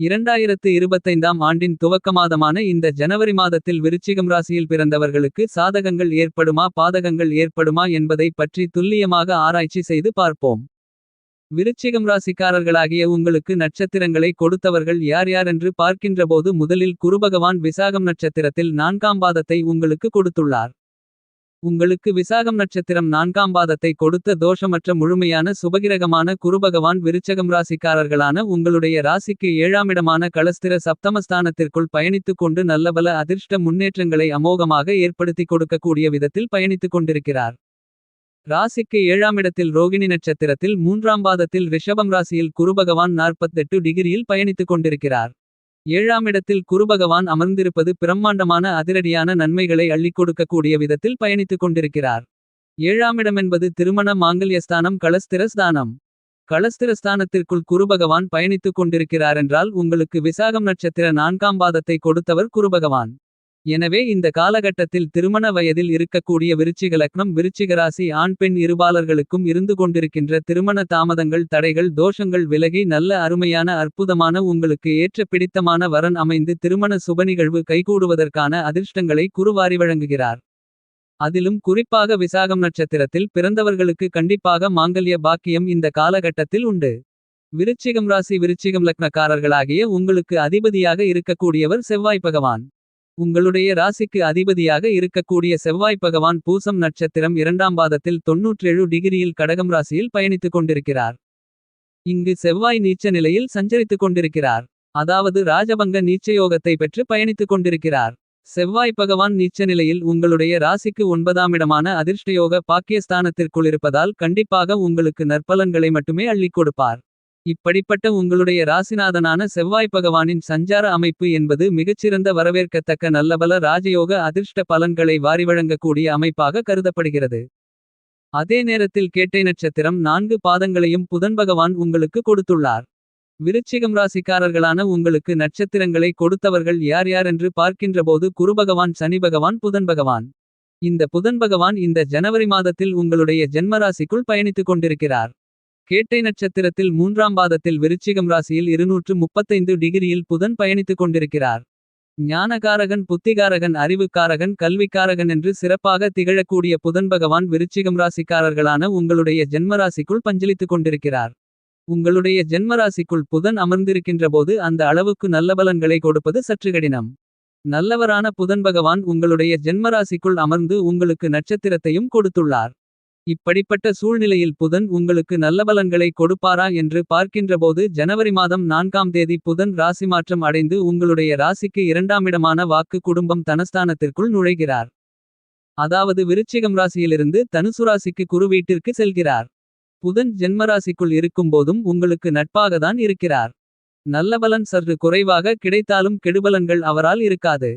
இரண்டாயிரத்து இருபத்தைந்தாம் ஆண்டின் துவக்க மாதமான இந்த ஜனவரி மாதத்தில் விருச்சிகம் ராசியில் பிறந்தவர்களுக்கு சாதகங்கள் ஏற்படுமா பாதகங்கள் ஏற்படுமா என்பதை பற்றி துல்லியமாக ஆராய்ச்சி செய்து பார்ப்போம். விருச்சிகம் ராசிக்காரர்களாகிய உங்களுக்கு நட்சத்திரங்களை கொடுத்தவர்கள் யார் யார் என்று பார்க்கின்றபோது முதலில் குருபகவான் விசாகம் நட்சத்திரத்தில் நான்காம் பாதத்தை உங்களுக்கு கொடுத்துள்ளார். உங்களுக்கு விசாகம் நட்சத்திரம் நான்காம் பாதத்தை கொடுத்த தோஷமற்ற முழுமையான சுபகிரகமான குருபகவான் விருச்சகம் ராசிக்காரர்களான உங்களுடைய ராசிக்கு ஏழாமிடமான களஸ்திர சப்தமஸ்தானத்திற்குள் பயணித்துக் கொண்டு நல்லபல அதிர்ஷ்ட முன்னேற்றங்களை அமோகமாக ஏற்படுத்திக் கொடுக்கக்கூடிய விதத்தில் பயணித்துக் கொண்டிருக்கிறார். ராசிக்கு ஏழாமிடத்தில் ரோகிணி நட்சத்திரத்தில் மூன்றாம் பாதத்தில் ரிஷபம் ராசியில் குருபகவான் 48 டிகிரியில் பயணித்துக் கொண்டிருக்கிறார். ஏழாமிடத்தில் குருபகவான் அமர்ந்திருப்பது பிரம்மாண்டமான அதிரடியான நன்மைகளை அள்ளிக் கொடுக்கக்கூடிய விதத்தில் பயணித்துக் கொண்டிருக்கிறார். ஏழாமிடமென்பது திருமண மாங்கல்யஸ்தானம் களஸ்திர ஸ்தானம். ஸ்தானத்திற்குள் குருபகவான் பயணித்துக் கொண்டிருக்கிறாரென்றால் உங்களுக்கு விசாகம் நட்சத்திர நான்காம் பாதத்தை கொடுத்தவர் குருபகவான். எனவே இந்த காலகட்டத்தில் திருமண வயதில் இருக்கக்கூடிய விருச்சிக லக்னம் விருச்சிக ராசி ஆண் பெண் இருபாலர்களுக்கும் இருந்து கொண்டிருக்கின்ற திருமண தாமதங்கள் தடைகள் தோஷங்கள் விலகி நல்ல அருமையான அற்புதமான உங்களுக்கு ஏற்ற பிடித்தமான வரன் அமைந்து திருமண சுபநிகழ்வு கைகூடுவதற்கான அதிர்ஷ்டங்களை குருவாரி வழங்குகிறார். அதிலும் குறிப்பாக விசாகம் நட்சத்திரத்தில் பிறந்தவர்களுக்கு கண்டிப்பாக மாங்கல்ய பாக்கியம் இந்த காலகட்டத்தில் உண்டு. விருச்சிகம் ராசி விருச்சிகம் லக்னக்காரர்களாகிய உங்களுக்கு அதிபதியாக இருக்கக்கூடியவர் செவ்வாய் பகவான். உங்களுடைய ராசிக்கு அதிபதியாக இருக்கக்கூடிய செவ்வாய் பகவான் பூசம் நட்சத்திரம் இரண்டாம் பாதத்தில் 97 டிகிரியில் கடகம் ராசியில் பயணித்துக் கொண்டிருக்கிறார். இங்கு செவ்வாய் நீச்ச நிலையில் சஞ்சரித்துக் கொண்டிருக்கிறார். அதாவது ராஜபங்க நீச்சயோகத்தை பெற்று பயணித்துக் கொண்டிருக்கிறார். செவ்வாய் பகவான் நீச்ச நிலையில் உங்களுடைய ராசிக்கு ஒன்பதாம் இடமான அதிர்ஷ்டயோக பாக்கியஸ்தானத்திற்குள் இருப்பதால் கண்டிப்பாக உங்களுக்கு நற்பலன்களை மட்டுமே அள்ளிக் கொடுப்பார். இப்படிப்பட்ட உங்களுடைய ராசிநாதனான செவ்வாய் பகவானின் சஞ்சார அமைப்பு என்பது மிகச்சிறந்த வரவேற்கத்தக்க நல்லபல ராஜயோக அதிர்ஷ்ட பலன்களை வாரி வழங்கக்கூடிய அமைப்பாக கருதப்படுகிறது. அதே நேரத்தில் கேட்டை நட்சத்திரம் நான்கு பாதங்களையும் புதன் பகவான் உங்களுக்கு கொடுத்துள்ளார். விருச்சிகம் ராசிக்காரர்களான உங்களுக்கு நட்சத்திரங்களை கொடுத்தவர்கள் யார் யார் என்று பார்க்கின்றபோது குருபகவான் சனி பகவான் புதன் பகவான். இந்த புதன் பகவான் இந்த ஜனவரி மாதத்தில் உங்களுடைய ஜென்மராசிக்குள் பயணித்துக் கொண்டிருக்கிறார். கேட்டை நட்சத்திரத்தில் மூன்றாம் பாதத்தில் விருச்சிகம் ராசியில் 235 டிகிரியில் புதன் பயணித்துக் கொண்டிருக்கிறார். ஞானகாரகன் புத்திகாரகன் அறிவுக்காரகன் கல்விக்காரகன் என்று சிறப்பாக திகழக்கூடிய புதன் பகவான் விருச்சிகம் ராசிக்காரர்களான உங்களுடைய ஜென்மராசிக்குள் பஞ்சலித்துக் கொண்டிருக்கிறார். உங்களுடைய ஜென்மராசிக்குள் புதன் அமர்ந்திருக்கின்றபோது அந்த அளவுக்கு நல்ல பலன்களை கொடுப்பது சற்று கடினம். நல்லவரான புதன் பகவான் உங்களுடைய ஜென்மராசிக்குள் அமர்ந்து உங்களுக்கு நட்சத்திரத்தையும் கொடுத்துள்ளார். இப்படிப்பட்ட சூழ்நிலையில் புதன் உங்களுக்கு நல்ல பலன்களை கொடுப்பாரா என்று பார்க்கின்றபோது ஜனவரி மாதம் நான்காம் தேதி புதன் ராசி மாற்றம் அடைந்து உங்களுடைய ராசிக்கு இரண்டாமிடமான வாக்கு குடும்பம் தனஸ்தானத்திற்குள் நுழைகிறார். அதாவது விருச்சிகம் ராசியிலிருந்து தனுசு ராசிக்கு குரு வீட்டிற்கு செல்கிறார். புதன் ஜென்மராசிக்குள் இருக்கும்போதும் உங்களுக்கு நட்பாகத்தான் இருக்கிறார். நல்ல பலன் சற்று குறைவாக கிடைத்தாலும் கெடுபலன்கள் அவரால் இருக்காது.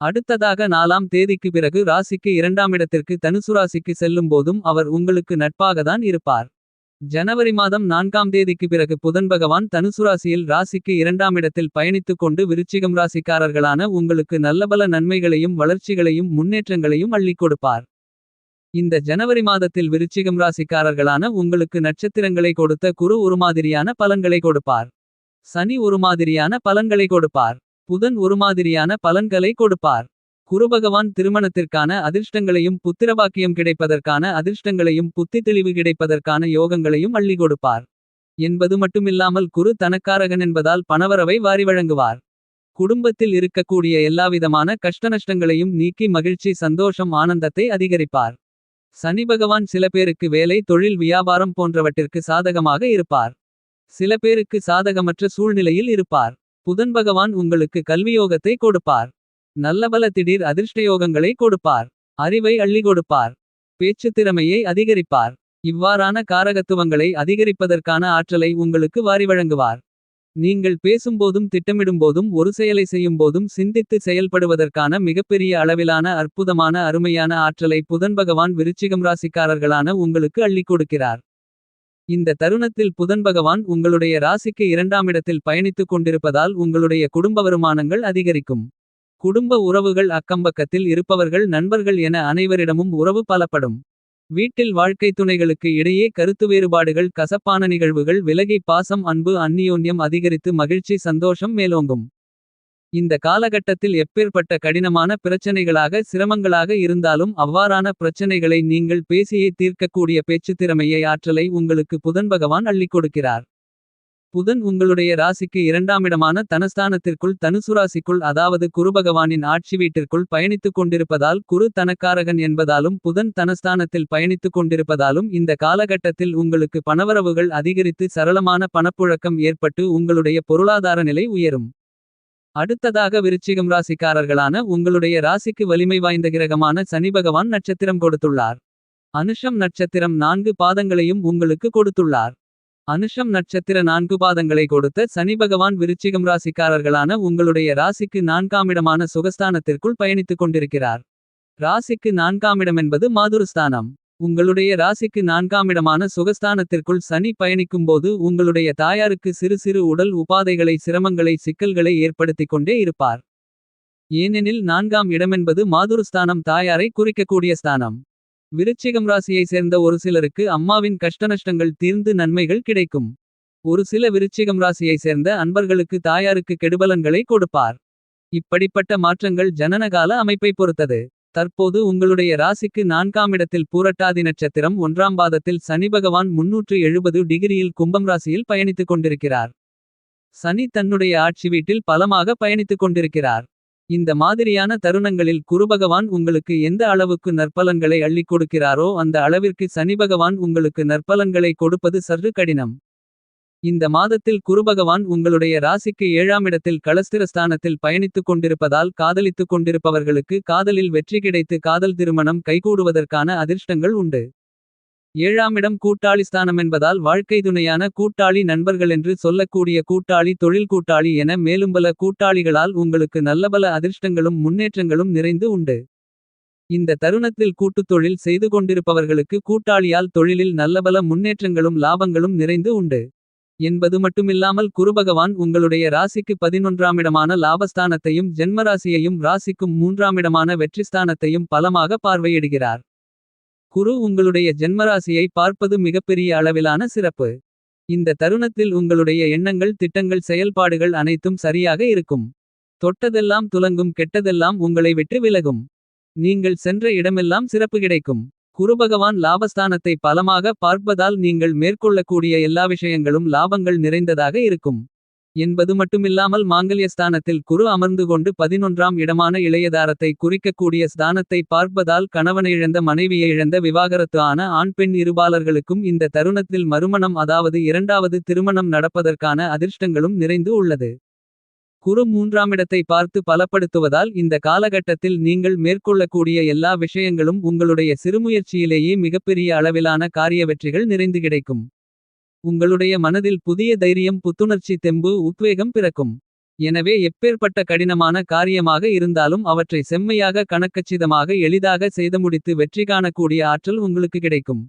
அடுத்ததாக நாலாம் தேதிக்கு பிறகு ராசிக்கு இரண்டாமிடத்திற்கு தனுசு ராசிக்கு செல்லும் போதும் அவர் உங்களுக்கு நட்பாகத்தான் இருப்பார். ஜனவரி மாதம் நான்காம் தேதிக்கு பிறகு புதன் பகவான் தனுசு ராசியில் ராசிக்கு இரண்டாமிடத்தில் பயணித்துக் கொண்டு விருச்சிகம் ராசிக்காரர்களான உங்களுக்கு நல்லபல நன்மைகளையும் வளர்ச்சிகளையும் முன்னேற்றங்களையும் அள்ளிக் கொடுப்பார். இந்த ஜனவரி மாதத்தில் விருச்சிகம் ராசிக்காரர்களான உங்களுக்கு நட்சத்திரங்களை கொடுத்த குரு ஒரு மாதிரியான பலன்களை கொடுப்பார். சனி ஒரு மாதிரியான பலன்களை கொடுப்பார். புதன் ஒருமாதிரியான பலன்களை கொடுப்பார். குருபகவான் திருமணத்திற்கான அதிர்ஷ்டங்களையும் புத்திரபாக்கியம் கிடைப்பதற்கான அதிர்ஷ்டங்களையும் புத்தி தெளிவு கிடைப்பதற்கான யோகங்களையும் அள்ளி கொடுப்பார். என்பது மட்டுமில்லாமல் குரு தனக்காரகன் என்பதால் பணவரவை வாரி வழங்குவார். குடும்பத்தில் இருக்கக்கூடிய எல்லாவிதமான கஷ்டநஷ்டங்களையும் நீக்கி மகிழ்ச்சி சந்தோஷம் ஆனந்தத்தை அதிகரிப்பார். சனி பகவான் சில பேருக்கு வேலை தொழில் வியாபாரம் போன்றவற்றிற்கு சாதகமாக இருப்பார். சில பேருக்கு சாதகமற்ற சூழ்நிலையில் இருப்பார். புதன் பகவான் உங்களுக்கு கல்வியோகத்தை கொடுப்பார். நல்லபல திடீர் அதிர்ஷ்டயோகங்களை கொடுப்பார். அறிவை அள்ளி கொடுப்பார். பேச்சுத் திறமையை அதிகரிப்பார். இவ்வாறான காரகத்துவங்களை அதிகரிப்பதற்கான ஆற்றலை உங்களுக்கு வாரி வழங்குவார். நீங்கள் பேசும்போதும் திட்டமிடும்போதும் ஒரு செயலை செய்யும்போதும் சிந்தித்து செயல்படுவதற்கான மிகப்பெரிய அளவிலான அற்புதமான அருமையான ஆற்றலை புதன் பகவான் விருச்சிகம் ராசிக்காரர்களான உங்களுக்கு அள்ளிக் கொடுக்கிறார். இந்த தருணத்தில் புதன் பகவான் உங்களுடைய ராசிக்கு இரண்டாமிடத்தில் பயணித்துக் கொண்டிருப்பதால் உங்களுடைய குடும்ப வருமானங்கள் அதிகரிக்கும். குடும்ப உறவுகள் அக்கம்பக்கத்தில் இருப்பவர்கள் நண்பர்கள் என அனைவரிடமும் உறவு பலப்படும். வீட்டில் வாழ்க்கை துணைகளுக்கு இடையே கருத்து வேறுபாடுகள் கசப்பான நிகழ்வுகள் விலகி பாசம் அன்பு அந்நியோன்யம் அதிகரித்து மகிழ்ச்சி சந்தோஷம் மேலோங்கும். இந்த காலகட்டத்தில் எப்பேற்பட்ட கடினமான பிரச்சனைகளாக சிரமங்களாக இருந்தாலும் அவ்வாறான பிரச்சனைகளை நீங்கள் பேசியே தீர்க்கக்கூடிய பேச்சுத் திறமையை ஆற்றலை உங்களுக்கு புதன் பகவான் அள்ளிக் கொடுக்கிறார். புதன் உங்களுடைய ராசிக்கு இரண்டாமிடமான தனஸ்தானத்திற்குள் தனுசுராசிக்குள் அதாவது குருபகவானின் ஆட்சி வீட்டிற்குள் பயணித்துக் கொண்டிருப்பதால் குரு தனக்காரகன் என்பதாலும் புதன் தனஸ்தானத்தில் பயணித்துக் கொண்டிருப்பதாலும் இந்த காலகட்டத்தில் உங்களுக்கு பணவரவுகள் அதிகரித்து சரளமான பணப்புழக்கம் ஏற்பட்டு உங்களுடைய பொருளாதார நிலை உயரும். அடுத்ததாக விருச்சிகம் ராசிக்காரர்களான உங்களுடைய ராசிக்கு வலிமை வாய்ந்த கிரகமான சனிபகவான் நட்சத்திரம் கொடுத்துள்ளார். அனுஷம் நட்சத்திரம் நான்கு பாதங்களையும் உங்களுக்கு கொடுத்துள்ளார். அனுஷம் நட்சத்திர நான்கு பாதங்களை கொடுத்த சனிபகவான் விருச்சிகம் ராசிக்காரர்களான உங்களுடைய ராசிக்கு நான்காமிடமான சுகஸ்தானத்திற்குள் பயணித்துக் கொண்டிருக்கிறார். ராசிக்கு நான்காமிடம் என்பது மாதுருஸ்தானம். உங்களுடைய ராசிக்கு நான்காமிடமான சுகஸ்தானத்திற்குள் சனி பயணிக்கும்போது உங்களுடைய தாயாருக்கு சிறு சிறு உடல் உபாதைகளை சிரமங்களை சிக்கல்களை ஏற்படுத்திக் கொண்டே இருப்பார். ஏனெனில் நான்காம் இடமென்பது மாதுருஸ்தானம் தாயாரை குறிக்கக்கூடிய ஸ்தானம். விருச்சிகம் ராசியை சேர்ந்த ஒரு சிலருக்கு அம்மாவின் கஷ்டநஷ்டங்கள் தீர்ந்து நன்மைகள் கிடைக்கும். ஒரு சில விருச்சிகம் ராசியை சேர்ந்த அன்பர்களுக்கு தாயாருக்கு கெடுபலன்களை கொடுப்பார். இப்படிப்பட்ட மாற்றங்கள் ஜனனகால அமைப்பை பொறுத்தது. தற்போது உங்களுடைய ராசிக்கு நான்காம் இடத்தில் பூரட்டாதி நட்சத்திரம் ஒன்றாம் பாதத்தில் சனிபகவான் முன்னூற்று எழுபது டிகிரியில் கும்பம் ராசியில் பயணித்துக் கொண்டிருக்கிறார். சனி தன்னுடைய ஆட்சி வீட்டில் பலமாக பயணித்துக் கொண்டிருக்கிறார். இந்த மாதிரியான தருணங்களில் குருபகவான் உங்களுக்கு எந்த அளவுக்கு நற்பலன்களை அள்ளிக் கொடுக்கிறாரோ அந்த அளவிற்கு சனிபகவான் உங்களுக்கு நற்பலன்களை கொடுப்பது சற்று கடினம். இந்த மாதத்தில் குருபகவான் உங்களுடைய ராசிக்கு ஏழாமிடத்தில் களஸ்திரஸ்தானத்தில் பயணித்துக் கொண்டிருப்பதால் காதலித்துக் கொண்டிருப்பவர்களுக்கு காதலில் வெற்றி கிடைத்து காதல் திருமணம் கைகூடுவதற்கான அதிர்ஷ்டங்கள் உண்டு. ஏழாமிடம் கூட்டாளி ஸ்தானம் என்பதால் வாழ்க்கை துணையான கூட்டாளி நண்பர்களென்று சொல்லக்கூடிய கூட்டாளி தொழில் கூட்டாளி என மேலும்பல கூட்டாளிகளால் உங்களுக்கு நல்லபல அதிர்ஷ்டங்களும் முன்னேற்றங்களும் நிறைந்து உண்டு. இந்த தருணத்தில் கூட்டுத் தொழில் செய்து கொண்டிருப்பவர்களுக்கு கூட்டாளியால் தொழிலில் நல்லபல முன்னேற்றங்களும் லாபங்களும் நிறைந்து உண்டு. என்பது மட்டுமில்லாமல் குருபகவான் உங்களுடைய ராசிக்கு பதினொன்றாமிடமான லாபஸ்தானத்தையும் ஜென்மராசியையும் ராசிக்கும் மூன்றாமிடமான வெற்றிஸ்தானத்தையும் பலமாக பார்வையிடுகிறார். குரு உங்களுடைய ஜென்மராசியை பார்ப்பது மிகப்பெரிய அளவிலான சிறப்பு. இந்த தருணத்தில் உங்களுடைய எண்ணங்கள் திட்டங்கள் செயல்பாடுகள் அனைத்தும் சரியாக இருக்கும். தொட்டதெல்லாம் துலங்கும் கெட்டதெல்லாம் உங்களை விட்டு விலகும். நீங்கள் சென்ற இடமெல்லாம் சிறப்பு கிடைக்கும். குருபகவான் லாபஸ்தானத்தை பலமாக பார்ப்பதால் நீங்கள் மேற்கொள்ளக்கூடிய எல்லா விஷயங்களும் லாபங்கள் நிறைந்ததாக இருக்கும். என்பது மட்டுமில்லாமல் மாங்கல்யஸ்தானத்தில் குரு அமர்ந்து கொண்டு பதினொன்றாம் இடமான இளையதாரத்தை குறிக்கக்கூடிய ஸ்தானத்தை பார்ப்பதால் கணவனை இழந்த மனைவியை இழந்த விவாகரத்து ஆன ஆண் பெண் இருபாலர்களுக்கும் இந்த தருணத்தில் மறுமணம் அதாவது இரண்டாவது திருமணம் நடப்பதற்கான அதிர்ஷ்டங்களும் நிறைந்து உள்ளது. குரு மூன்றாமிடத்தை பார்த்து பலப்படுத்துவதால் இந்த காலகட்டத்தில் நீங்கள் மேற்கொள்ளக்கூடிய எல்லா விஷயங்களும் உங்களுடைய சிறுமுயற்சியிலேயே மிகப்பெரிய அளவிலான காரிய வெற்றிகள் நிறைந்து கிடைக்கும். உங்களுடைய மனதில் புதிய தைரியம் புத்துணர்ச்சி தெம்பு உத்வேகம் பிறக்கும். எனவே எப்பேற்பட்ட கடினமான காரியமாக இருந்தாலும் அவற்றை செம்மையாக கணக்கச்சிதமாக எளிதாக செய்து முடித்து வெற்றி காணக்கூடிய ஆற்றல் உங்களுக்கு கிடைக்கும்.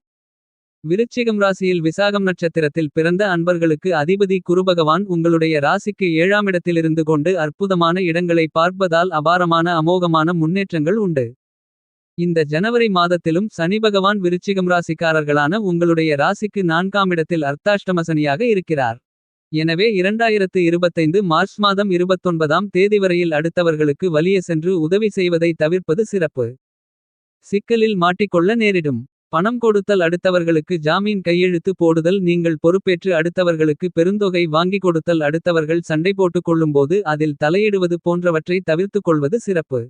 விருச்சிகம் ராசியில் விசாகம் நட்சத்திரத்தில் பிறந்த அன்பர்களுக்கு அதிபதி குருபகவான் உங்களுடைய ராசிக்கு ஏழாம் இடத்திலிருந்து கொண்டு அற்புதமான இடங்களை பார்ப்பதால் அபாரமான அமோகமான முன்னேற்றங்கள் உண்டு. இந்த ஜனவரி மாதத்திலும் சனிபகவான் விருச்சிகம் ராசிக்காரர்களான உங்களுடைய ராசிக்கு நான்காம் இடத்தில் அர்த்தாஷ்டமசனியாக இருக்கிறார். எனவே இரண்டாயிரத்து இருபத்தைந்து மார்ச் மாதம் இருபத்தொன்பதாம் தேதி வரையில் அடுத்தவர்களுக்கு வலிய சென்று உதவி செய்வதை தவிர்ப்பது சிறப்பு. சிக்கலில் மாட்டிக்கொள்ள நேரிடும். பணம் கொடுத்தல் அடுத்தவர்களுக்கு ஜாமீன் கையெழுத்து போடுதல் நீங்கள் பொறுப்பேற்று அடுத்தவர்களுக்கு பெருந்தொகை வாங்கிக் கொடுத்தல் அடுத்தவர்கள் சண்டை போட்டுக் கொள்ளும்போது அதில் தலையிடுவது போன்றவற்றை தவிர்த்துக் கொள்வது சிறப்பு.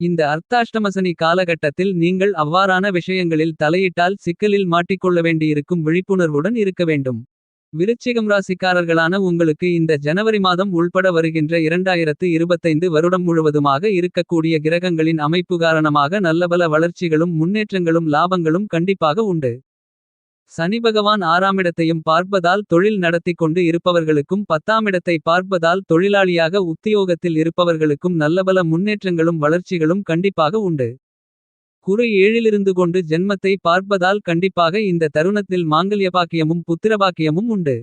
இந்த அர்த்தாஷ்டமசனி காலகட்டத்தில் நீங்கள் அவ்வாறான விஷயங்களில் தலையிட்டால் சிக்கலில் மாட்டிக்கொள்ள வேண்டியிருக்கும் விழிப்புணர்வுடன் இருக்க வேண்டும். விருச்சிகம் ராசிக்காரர்களான உங்களுக்கு இந்த ஜனவரி மாதம் உள்பட வருகின்ற இரண்டாயிரத்து இருபத்தைந்து வருடம் முழுவதுமாக இருக்கக்கூடிய கிரகங்களின் அமைப்பு காரணமாக நல்லபல வளர்ச்சிகளும் முன்னேற்றங்களும் லாபங்களும் கண்டிப்பாக உண்டு. சனிபகவான் ஆறாமிடத்தையும் பார்ப்பதால் தொழில் நடத்திக் கொண்டு இருப்பவர்களுக்கும் பத்தாமிடத்தை பார்ப்பதால் தொழிலாளியாக உத்தியோகத்தில் இருப்பவர்களுக்கும் நல்லபல முன்னேற்றங்களும் வளர்ச்சிகளும் கண்டிப்பாக உண்டு. குரு ஏழிலிருந்து கொண்டு ஜென்மத்தை பார்ப்பதால் கண்டிப்பாக இந்த தருணத்தில் மாங்கல்யபாக்கியமும் புத்திரபாக்கியமும் உண்டு.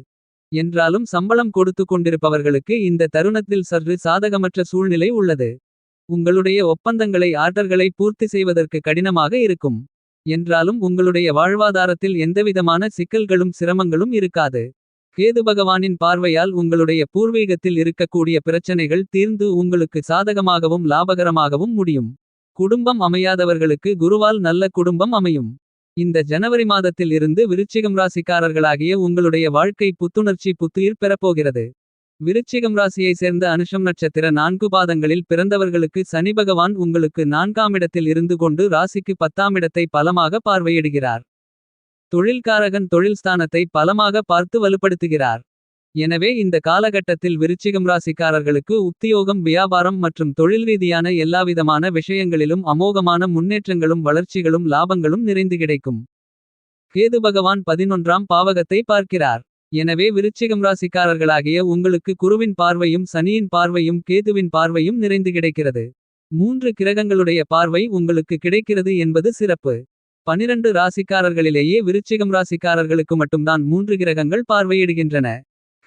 என்றாலும் சம்பளம் கொடுத்து கொண்டிருப்பவர்களுக்கு இந்த தருணத்தில் சற்று சாதகமற்ற சூழ்நிலை உள்ளது. உங்களுடைய ஒப்பந்தங்களை ஆர்டர்களை பூர்த்தி செய்வதற்கு கடினமாக இருக்கும். என்றாலும் உங்களுடைய வாழ்வாதாரத்தில் எந்தவிதமான சிக்கல்களும் சிரமங்களும் இருக்காது. கேது பகவானின் பார்வையால் உங்களுடைய பூர்வீகத்தில் இருக்கக்கூடிய பிரச்சனைகள் தீர்ந்து உங்களுக்கு சாதகமாகவும் லாபகரமாகவும் முடியும். குடும்பம் அமையாதவர்களுக்கு குருவால் நல்ல குடும்பம் அமையும். இந்த ஜனவரி மாதத்தில் இருந்து விருச்சிகம் ராசிக்காரர்களாகிய உங்களுடைய வாழ்க்கை புத்துணர்ச்சி புத்துயிர் பெறப்போகிறது. விருச்சிகம் ராசியை சேர்ந்த அனுஷம் நட்சத்திர நான்கு பாதங்களில் பிறந்தவர்களுக்கு சனி பகவான் உங்களுக்கு நான்காமிடத்தில் இருந்து கொண்டு ராசிக்கு பத்தாம் இடத்தை பலமாக பார்வையிடுகிறார். தொழில்காரகன் தொழில் ஸ்தானத்தை பலமாக பார்த்து வலுப்படுத்துகிறார். எனவே இந்த காலகட்டத்தில் விருச்சிகம் ராசிக்காரர்களுக்கு உத்தியோகம் வியாபாரம் மற்றும் தொழில் ரீதியான எல்லாவிதமான விஷயங்களிலும் அமோகமான முன்னேற்றங்களும் வளர்ச்சிகளும் லாபங்களும் நிறைந்து கிடைக்கும். கேது பகவான் பதினொன்றாம் பாவகத்தை பார்க்கிறார். எனவே விருச்சிகம் ராசிக்காரர்களாகிய உங்களுக்கு குருவின் பார்வையும் சனியின் பார்வையும் கேதுவின் பார்வையும் நிறைந்து கிடைக்கிறது. மூன்று கிரகங்களுடைய பார்வை உங்களுக்கு கிடைக்கிறது என்பது சிறப்பு. பனிரண்டு ராசிக்காரர்களிலேயே விருச்சிகம் ராசிக்காரர்களுக்கு மட்டும்தான் மூன்று கிரகங்கள் பார்வையிடுகின்றன.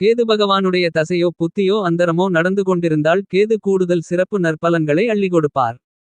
கேது பகவானுடைய தசையோ புத்தியோ அந்தரமோ நடந்து கொண்டிருந்தால் கேது கூடுதல் சிறப்பு நற்பலன்களை அள்ளி கொடுப்பார்.